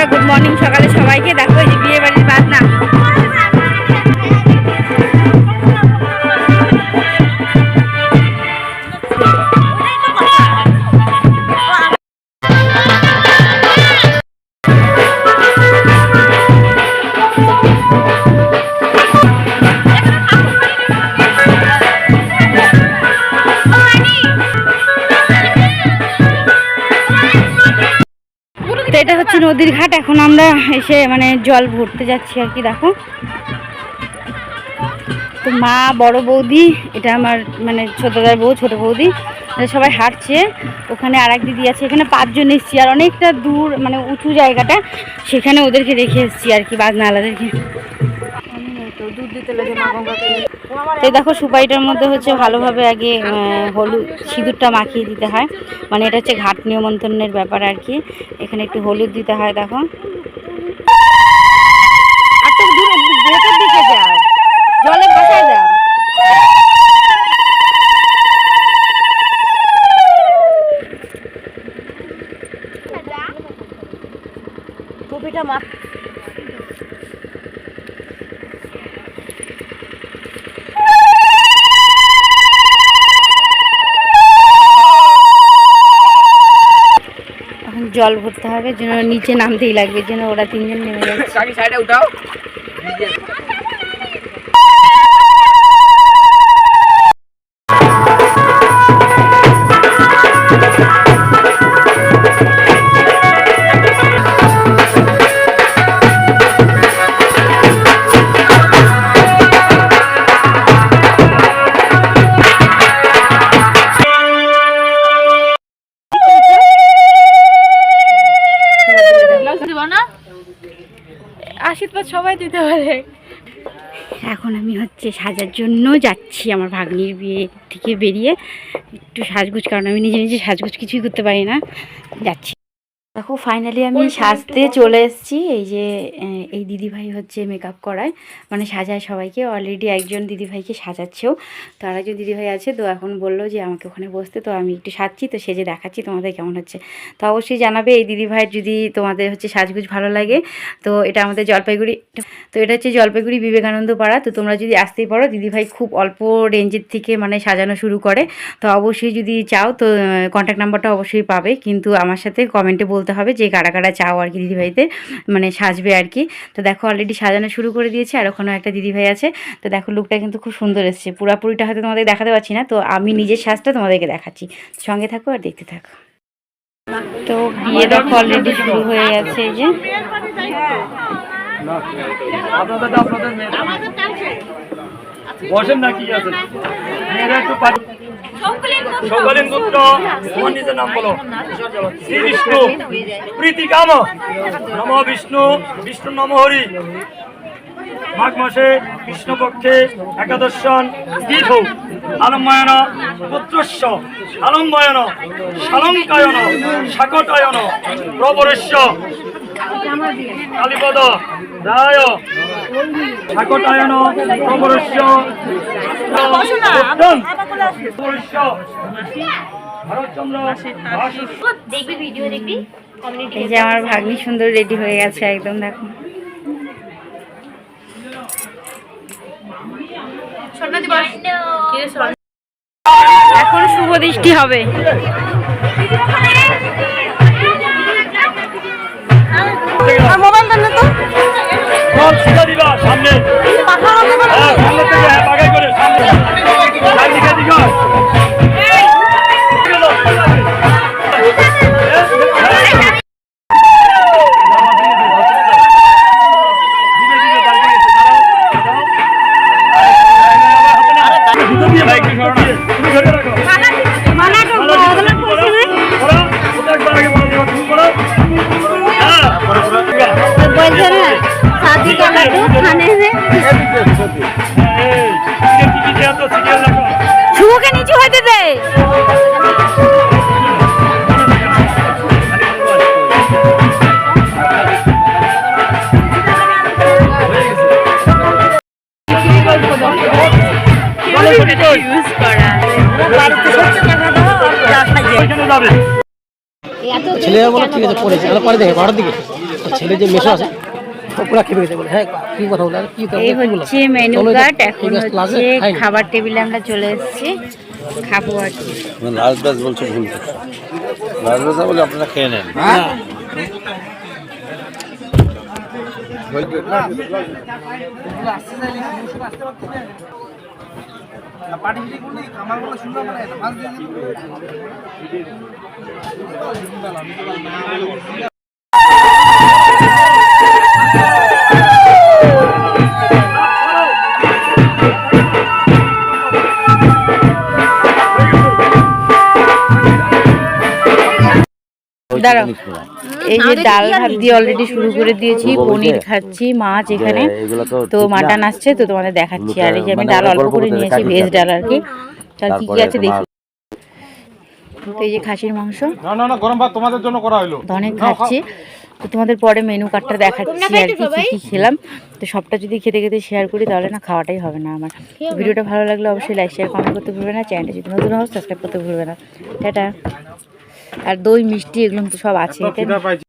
বন্ধুরা good morning সকালে সবাইকে। দেখো এই যে বিয়ে বাড়ির বাজনা। তো নদীর ঘাট, এখন আমরা এসে মানে জল ভরতে যাচ্ছি আর কি, দেখো। তো মা, বড় বৌদি, এটা আমার মানে ছোটদার বউ, ছোট বৌদি এরা সবাই হাঁটছে। ওখানে আর এক দিদি আছে, এখানে পাঁচজন এসছি, আর অনেকটা দূর মানে উঁচু জায়গাটা, সেখানে ওদেরকে রেখে এসছি আর কি বাজনাওয়ালাদেরকে দুধ দিতে লাগে মা গঙ্গাকে। এই দেখো সুপারিটার মধ্যে হচ্ছে ভালোভাবে আগে হলুদ সিঁদুরটা মাখিয়ে দিতে হয়। মানে এটা হচ্ছে ঘাট নিয়মন্ত্রণের ব্যাপার আর কি। এখানে একটু হলুদ দিতে হয় দেখো। জলে ভাসায় দাও টুপিটা মাখ এখন জল ভরতে হবে যেন নিচে নামতেই লাগবে যেন ওরা তিনজন নেমে যাচ্ছে। আশীর্বাদ সবাই দিতে পারে। এখন আমি হচ্ছে সাজার জন্য যাচ্ছি আমার ভাগ্নির বিয়ে থেকে বেরিয়ে। একটু সাজগুজ, কারণ আমি নিজে নিজে সাজগুজ কিছুই করতে পারি না। যাচ্ছি। দেখো ফাইনালি আমি সাজতে চলে এসেছি। এই যে এই দিদিভাই হচ্ছে মেকআপ করায়। মানে সাজায় সবাইকে। অলরেডি একজন দিদিভাইকে সাজাচ্ছেও। তো আর একজন দিদিভাই আছে। তো এখন বলল যে আমাকে ওখানে বসতে। তো আমি একটু সাজছি। তো সেজে দেখাচ্ছি তোমাদের কেমন হচ্ছে। তো অবশ্যই জানাবে এই দিদিভাইয়ের যদি তোমাদের হচ্ছে সাজগুজ ভালো লাগে। তো এটা আমাদের জলপাইগুড়ি তো এটা হচ্ছে জলপাইগুড়ি বিবেকানন্দ পাড়া তো তোমরা যদি আসতেই পারো দিদিভাই খুব অল্প রেঞ্জের থেকে মানে সাজানো শুরু করে। তো অবশ্যই যদি চাও তো কন্ট্যাক্ট নাম্বারটা অবশ্যই পাবে। কিন্তু আমার সাথে কমেন্টে বলতে হবে যে কারা কারা চাও আর কি দিদিভাইদের মানে সাজবে আর কি। তো দেখো অলরেডি সাজানো শুরু করে দিয়েছে আর ওখানেও একটা দিদিভাই আছে। তো দেখো লুকটা কিন্তু খুব সুন্দর এসছে। পুরাপুরিটা হয়তো তোমাদের দেখাতে পারছি না, তো আমি নিজের সাজটা তোমাদেরকে দেখাচ্ছি। সঙ্গে থাকো আর দেখতে থাকো। তো বিয়ে দেখো অলরেডি শুরু হয়ে গেছে যে। বসেন না, কি আছে? সকলেন গুপ্ত তোমার নিজের নাম বলো। শ্রী বিষ্ণু। প্রীতি কাম। নম বিষ্ণু। বিষ্ণু নম হরি। মাঘ মাসে কৃষ্ণপক্ষে একাদশন তীর্থ আলম্বয়ন পুত্রস্য। আলম্বয়ন সালঙ্কায়ন শাকটায়ন প্রবরেশ্য। কালীপদ রায় ঠাকুরায়ন প্রবরস্য এই যে আমার ভাগ্নি সুন্দর রেডি হয়ে গেছে একদম দেখো। এখন শুভ দৃষ্টি হবে। করে। সামনে शादी का लड्डू खाने में শুভকে নিচু হতে দে যাবে ছেলেরা বলো ঠিক আছে পড়েছে আরো পরে দেখে ঘরের দিকে ছেলে যে মেশো আছে ও পুরা খেপে গেছে বলে হ্যাঁ কি কথা বলে? কি এই হচ্ছে মেনু কার্ড এখন হচ্ছে খাবার টেবিলে আমরা চলে এসেছি। খাব আর কি। লাল ব্যাস বলছে ভুল। লাল ব্যাস বলে আপনারা খেয়ে নেন। দাঁড়াও। এই যে ডাল ভাত দিয়ে অলরেডি শুরু করে দিয়েছি পনির খাচ্ছি মাছ এখানে। তো মাটন আসছে তো তোমাদের দেখাচ্ছি। আর এই যে আমি মানে ডাল অল্প করে নিয়েছি ভেজ ডাল আর কি। তার কি কি আছে দেখি? তো এই যে খাসির মাংস। না না না গরম ভাত তোমাদের জন্য করা হলো ধনে খাচ্ছি। তো তোমাদের পরে মেনু কার্ডটা দেখাচ্ছি আর কি কি কি খেলাম। তো সবটা যদি খেতে খেতে শেয়ার করি তাহলে না খাওয়াটাই হবে না আমার। ভিডিওটা ভালো লাগলে অবশ্যই লাইক শেয়ার কমেন্ট করতে ভুলবে না। চ্যানেলটা যদি নতুন হোক সাবস্ক্রাইব করতে ভুলবে না। টাটা। আর দই মিষ্টি এগুলো তো সব আছে?